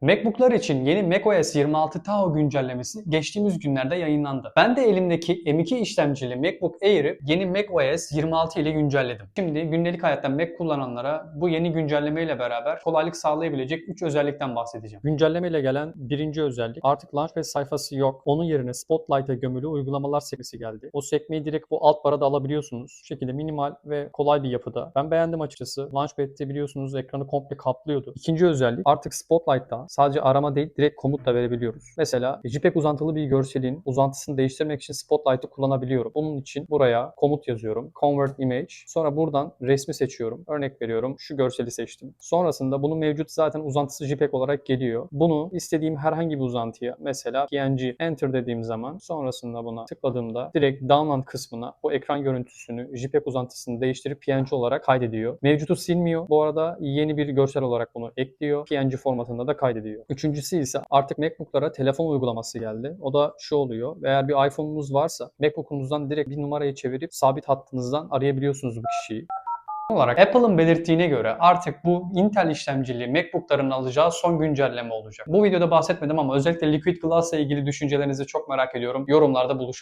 MacBook'lar için yeni macOS 26 Tahoe güncellemesi geçtiğimiz günlerde yayınlandı. Ben de elimdeki M2 işlemcili MacBook Air'i yeni macOS 26 ile güncelledim. Şimdi gündelik hayatta Mac kullananlara bu yeni güncelleme ile beraber kolaylık sağlayabilecek 3 özellikten bahsedeceğim. Güncelleme ile gelen birinci özellik artık Launchpad sayfası yok. Onun yerine Spotlight'a gömülü uygulamalar sekmesi geldi. O sekmeyi direkt bu alt barada alabiliyorsunuz. Şu şekilde minimal ve kolay bir yapıda. Ben beğendim açıkçası. Launchpad'de biliyorsunuz ekranı komple kaplıyordu. İkinci özellik artık Spotlight'ta sadece arama değil direkt komut da verebiliyoruz. Mesela JPEG uzantılı bir görselin uzantısını değiştirmek için Spotlight'ı kullanabiliyorum. Bunun için buraya komut yazıyorum. Convert image. Sonra buradan resmi seçiyorum. Örnek veriyorum. Şu görseli seçtim. Sonrasında bunun mevcut zaten uzantısı JPEG olarak geliyor. Bunu istediğim herhangi bir uzantıya mesela PNG enter dediğim zaman sonrasında buna tıkladığımda direkt download kısmına o ekran görüntüsünü JPEG uzantısını değiştirip PNG olarak kaydediyor. Mevcutu silmiyor. Bu arada yeni bir görsel olarak bunu ekliyor. PNG formatında da kaydediyor. Üçüncüsü ise artık MacBook'lara telefon uygulaması geldi. O da şu oluyor. Eğer bir iPhone'unuz varsa MacBook'unuzdan direkt bir numarayı çevirip sabit hattınızdan arayabiliyorsunuz bu kişiyi. Olarak Apple'ın belirttiğine göre artık bu Intel işlemcili MacBook'ların alacağı son güncelleme olacak. Bu videoda bahsetmedim ama özellikle Liquid Glass ile ilgili düşüncelerinizi çok merak ediyorum. Yorumlarda buluşalım.